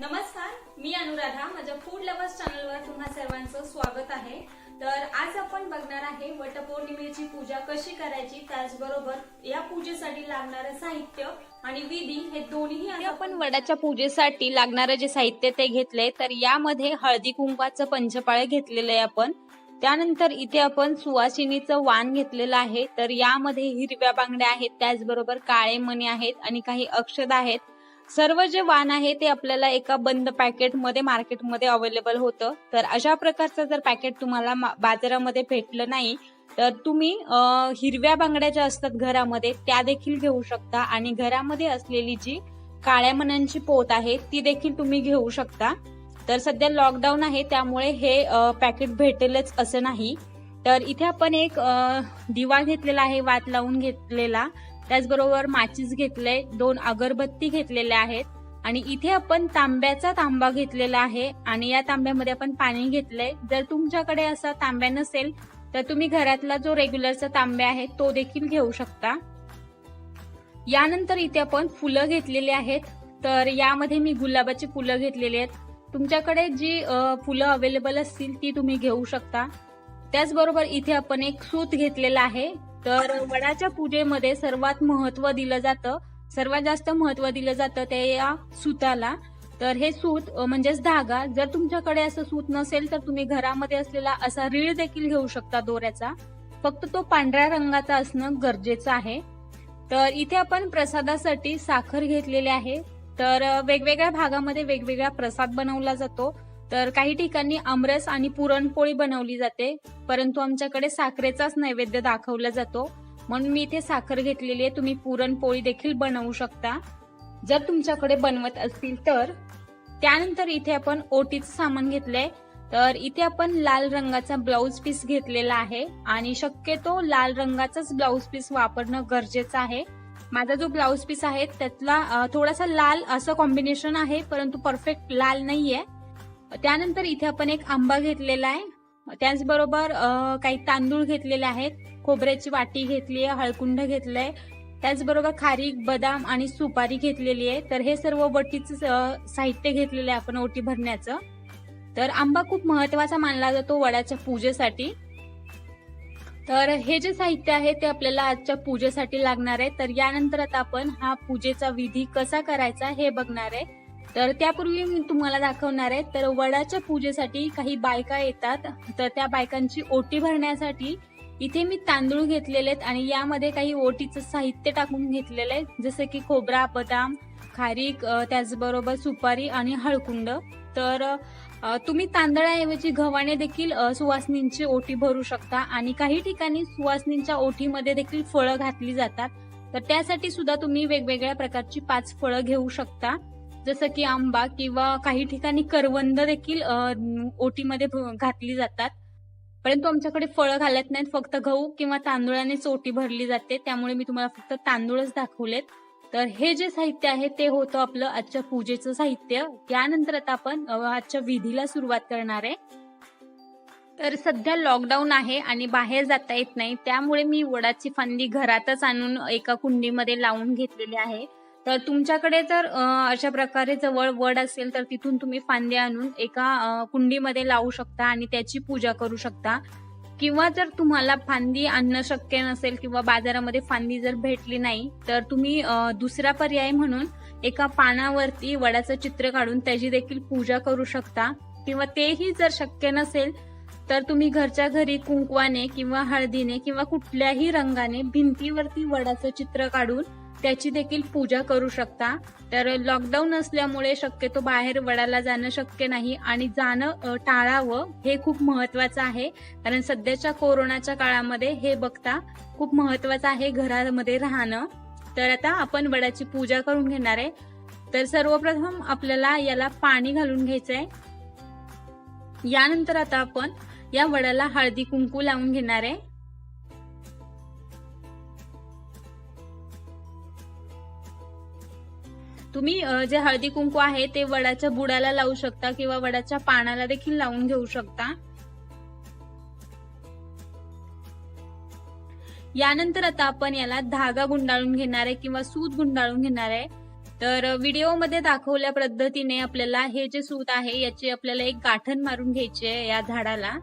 नमस्कार मी अनुराधा. माझ्या food lovers चॅनलवर तुम्हा सर्वांचं स्वागत आहे. तर आज आपण बघणार आहे वटपौर्णिमेची पूजा कशी करायची त्याचबरोबर या पूजेसाठी लागणारं साहित्य आणि विधी हे दोन्ही आपण वडाच्या पूजेसाठी लागणारं जे साहित्य ते घेतले तर यामध्ये हळदी कुंकवाचं पंचपाळे घेतलेलं आहे आपण. त्यानंतर इथे आपण सुवासिनीचं वाण घेतलेलं आहे. तर यामध्ये हिरव्या बांगड्या आहेत त्याचबरोबर काळे मणी आहेत आणि काही अक्षद आहेत. सर्व जे वाण आहे ते आपल्याला एका बंद पॅकेटमध्ये मार्केटमध्ये अवेलेबल होतं. तर अशा प्रकारचं जर पॅकेट तुम्हाला मा- बाजारामध्ये भेटलं नाही तर तुम्ही हिरव्या बांगड्या ज्या असतात घरामध्ये त्या देखील घेऊ शकता. आणि घरामध्ये असलेली जी काळ्या मनांची पोत आहे ती देखील तुम्ही घेऊ शकता. तर सध्या लॉकडाऊन आहे त्यामुळे हे पॅकेट भेटेलच असं नाही. तर इथे आपण एक दिवा घेतलेला आहे वात लावून घेतलेला. त्याचबरोबर माचीस घेतलंय दोन अगरबत्ती घेतलेल्या आहेत आणि इथे आपण तांब्याचा तांबा घेतलेला आहे आणि या तांब्यामध्ये आपण पाणी घेतलंय जर तुमच्याकडे असा तांब्या नसेल तर तुम्ही घरातला जो रेग्युलरचा तांब्या आहे तो देखील घेऊ शकता. यानंतर इथे आपण फुलं घेतलेली आहेत. तर यामध्ये मी गुलाबाची फुलं घेतलेली आहेत. तुमच्याकडे जी फुलं अवेलेबल असतील ती तुम्ही घेऊ शकता. त्याचबरोबर इथे आपण एक सूत घेतलेला आहे. तर वडाच्या पूजेमध्ये सर्वात महत्त्व दिलं जातं सर्वात जास्त महत्त्व दिलं जातं ते या सुताला. तर हे सूत म्हणजेच धागा जर तुमच्याकडे असं सूत नसेल तर तुम्ही घरामध्ये असलेला असा रीळ देखील घेऊ शकता दोऱ्याचा. फक्त तो पांढऱ्या रंगाचा असणं गरजेचं आहे. तर इथे आपण प्रसादासाठी साखर घेतलेली आहे. तर वेगवेगळ्या भागामध्ये वेगवेगळा प्रसाद बनवला जातो. तर काही ठिकाणी आमरस आणि पुरणपोळी बनवली जाते परंतु आमच्याकडे साखरेचाच नैवेद्य दाखवला जातो. म्हणून मी इथे साखर घेतलेली आहे. तुम्ही पुरणपोळी देखील बनवू शकता. जर तुमच्याकडे बनवत असतील तर. त्यानंतर इथे आपण ओटीचं सामान घेतलंय. तर इथे आपण लाल रंगाचा ब्लाऊज पीस घेतलेला आहे आणि शक्यतो लाल रंगाचाच ब्लाऊज पीस वापरणं गरजेचं आहे. माझा जो ब्लाऊज पीस आहे त्यातला थोडासा लाल असं कॉम्बिनेशन आहे परंतु परफेक्ट लाल नाहीये. त्यानंतर इथे आपण एक आंबा घेतलेला आहे. त्याचबरोबर काही तांदूळ घेतलेले आहेत. खोबऱ्याची वाटी घेतली आहे हळकुंड घेतलंय. त्याचबरोबर खारीक बदाम आणि सुपारी घेतलेली आहे. तर हे सर्व वटीचं साहित्य घेतलेलं आहे आपण ओटी भरण्याचं. तर आंबा खूप महत्त्वाचा मानला जातो वडाच्या पूजेसाठी. तर हे जे साहित्य आहे ते आपल्याला आजच्या पूजेसाठी लागणार आहे. तर यानंतर आता आपण हा पूजेचा विधी कसा करायचा हे बघणार आहे. तर त्यापूर्वी मी तुम्हाला दाखवणार आहे तर वडाच्या पूजेसाठी काही बायका येतात. तर त्या बायकांची ओटी भरण्यासाठी इथे मी तांदूळ घेतलेले आहेत आणि यामध्ये काही ओटीचं साहित्य टाकून घेतलेलं आहे जसं की खोबरा बदाम खारीक त्याचबरोबर सुपारी आणि हळकुंड. तर तुम्ही तांदळाऐवजी गव्हाणे देखील सुवासनींची ओटी भरू शकता आणि काही ठिकाणी सुवासनींच्या ओटीमध्ये देखील फळं घातली जातात. तर त्यासाठी सुद्धा तुम्ही वेगवेगळ्या प्रकारची पाच फळं घेऊ शकता. जसं की आंबा किंवा काही ठिकाणी करवंद देखील ओटीमध्ये भ- घातली जातात. परंतु आमच्याकडे फळं घालत नाहीत फक्त गहू किंवा तांदूळानेच ओटी भरली जाते. त्यामुळे मी तुम्हाला फक्त तांदूळच दाखवलेत. तर हे जे साहित्य आहे ते होतं आपलं आजच्या पूजेचं साहित्य. त्यानंतर आता आपण आजच्या विधीला सुरुवात करणार आहे. तर सध्या लॉकडाऊन आहे आणि बाहेर जाता येत नाही. त्यामुळे मी वडाची फांदी घरातच आणून एका कुंडीमध्ये लावून घेतलेली आहे. तर तुमच्याकडे जर अशा प्रकारे जवळ वड असेल तर तिथून तुम्ही फांदी आणून एका कुंडीमध्ये लावू शकता आणि त्याची पूजा करू शकता. किंवा जर तुम्हाला फांदी आणणं शक्य नसेल किंवा बाजारामध्ये फांदी जर भेटली नाही तर तुम्ही दुसरा पर्याय म्हणून एका पानावरती वडाचं चित्र काढून त्याची देखील पूजा करू शकता. किंवा तेही जर शक्य नसेल तर तुम्ही घरच्या घरी कुंकवाने किंवा हळदीने किंवा कुठल्याही रंगाने भिंतीवरती वडाचं चित्र काढून त्याची देखील पूजा करू शकता. तर लॉकडाऊन असल्यामुळे शक्यतो बाहेर वडाला जाणं शक्य नाही आणि जाणं टाळावं हे खूप महत्वाचं आहे. कारण सध्याच्या कोरोनाच्या काळामध्ये हे बघता खूप महत्वाचं आहे घरामध्ये राहणं. तर आता आपण वडाची पूजा करून घेणार आहे. तर सर्वप्रथम आपल्याला याला पाणी घालून घ्यायचंय. यानंतर आता आपण या वडाला हळदी कुंकू लावून घेणार आहे. तुम्ही जे हळदी कुंकू आहे ते वडाच्या बुडाला लावू शकता किंवा वडाच्या पानाला देखील लावून घेऊ शकता. यानंतर आता आपण याला धागा गुंडाळून घेणार आहे किंवा सूत गुंडाळून घेणार आहे. तर व्हिडिओमध्ये दाखवल्या पद्धतीने आपल्याला हे जे सूत आहे याची आपल्याला एक गाठण मारून घ्यायची आहे या झाडाला.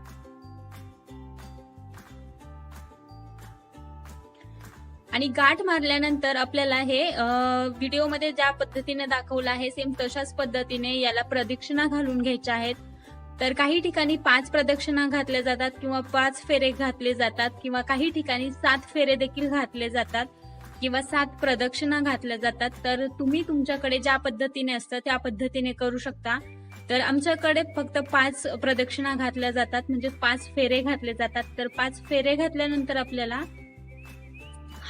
आणि गाठ मारल्यानंतर आपल्याला हे व्हिडिओमध्ये ज्या पद्धतीने दाखवलं आहे सेम तशाच पद्धतीने याला प्रदक्षिणा घालून घ्यायच्या आहेत. तर काही ठिकाणी पाच प्रदक्षिणा घातल्या जातात किंवा पाच फेरे घातले जातात किंवा काही ठिकाणी सात फेरे देखील घातले जातात किंवा सात प्रदक्षिणा घातल्या जातात. तर तुम्ही तुमच्याकडे ज्या पद्धतीने असतं त्या पद्धतीने करू शकता. तर आमच्याकडे फक्त पाच प्रदक्षिणा घातल्या जातात म्हणजे पाच फेरे घातले जातात. तर पाच फेरे घातल्यानंतर आपल्याला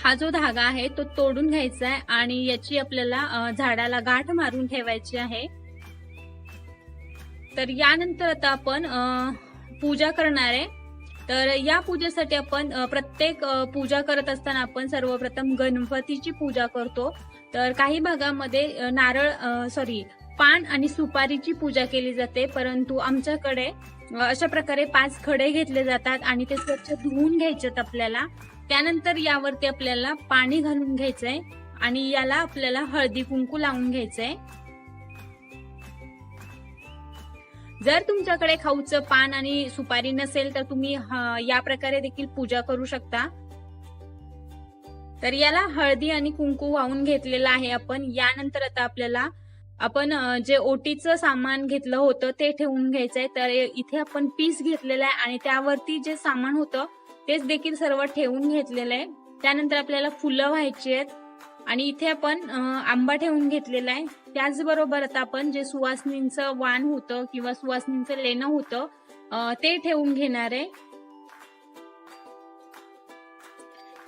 हा जो धागा आहे तो तोडून घ्यायचा आहे आणि याची आपल्याला झाडाला गाठ मारून ठेवायची आहे. तर यानंतर आता आपण पूजा करणार आहे. तर या पूजेसाठी आपण प्रत्येक पूजा करत असताना आपण सर्वप्रथम गणपतीची पूजा करतो. तर काही भागामध्ये नारळ सॉरी पान आणि सुपारीची पूजा केली जाते. परंतु आमच्याकडे अशा प्रकारे पाच खडे घेतले जातात आणि ते स्वच्छ धुवून घ्यायचेत आपल्याला. त्यानंतर यावरती आपल्याला पाणी घालून घ्यायचंय आणि याला आपल्याला हळदी कुंकू लावून घ्यायचंय. जर तुमच्याकडे खाऊचं पान आणि सुपारी नसेल तर तुम्ही या प्रकारे देखील पूजा करू शकता. तर याला हळदी आणि कुंकू वाहून घेतलेलं आहे आपण. यानंतर आता आपल्याला आपण जे ओटीचं सामान घेतलं होतं ते ठेवून घ्यायचंय. तर इथे आपण पीस घेतलेलं आहे आणि त्यावरती जे सामान होतं तेच देखील सर्व ठेवून घेतलेलं आहे. त्यानंतर आपल्याला फुलं व्हायची आहेत. आणि इथे आपण आंबा ठेवून घेतलेला आहे. त्याचबरोबर आता आपण जे सुवासनींचं वाण होतं किंवा सुवासनींचं लेणं होतं ते ठेवून घेणार आहे.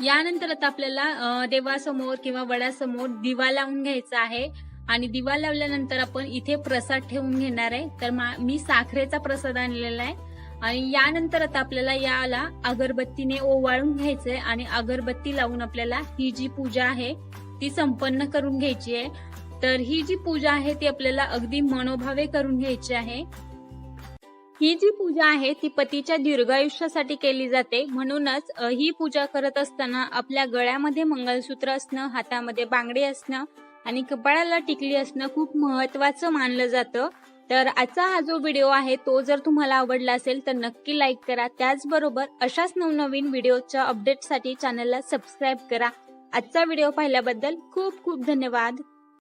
यानंतर आता आपल्याला देवासमोर किंवा वडासमोर दिवा लावून घ्यायचा आहे. आणि दिवा लावल्यानंतर आपण इथे प्रसाद ठेवून घेणार आहे. तर मा- मी साखरेचा प्रसाद आणलेला आहे. आणि यानंतर आता आपल्याला याला अगरबत्तीने ओवाळून घ्यायचंय आणि अगरबत्ती लावून आपल्याला ही जी पूजा आहे ती संपन्न करून घ्यायची आहे. तर ही जी पूजा आहे ती आपल्याला अगदी मनोभावे करून घ्यायची आहे. ही जी पूजा आहे ती पतीच्या दीर्घायुष्यासाठी केली जाते. म्हणूनच ही पूजा करत असताना आपल्या गळ्यामध्ये मंगलसूत्र असणं हातामध्ये बांगडे असणं आणि कपाळाला टिकली असणं खूप महत्वाचं मानलं जातं. तर आजचा हा जो व्हिडिओ आहे तो जर तुम्हाला आवडला असेल तर नक्की लाईक करा. त्याचबरोबर अशाच नवनवीन व्हिडिओच्या अपडेटसाठी चॅनलला सबस्क्राईब करा. आजचा व्हिडिओ पाहिल्याबद्दल खूप खूप धन्यवाद.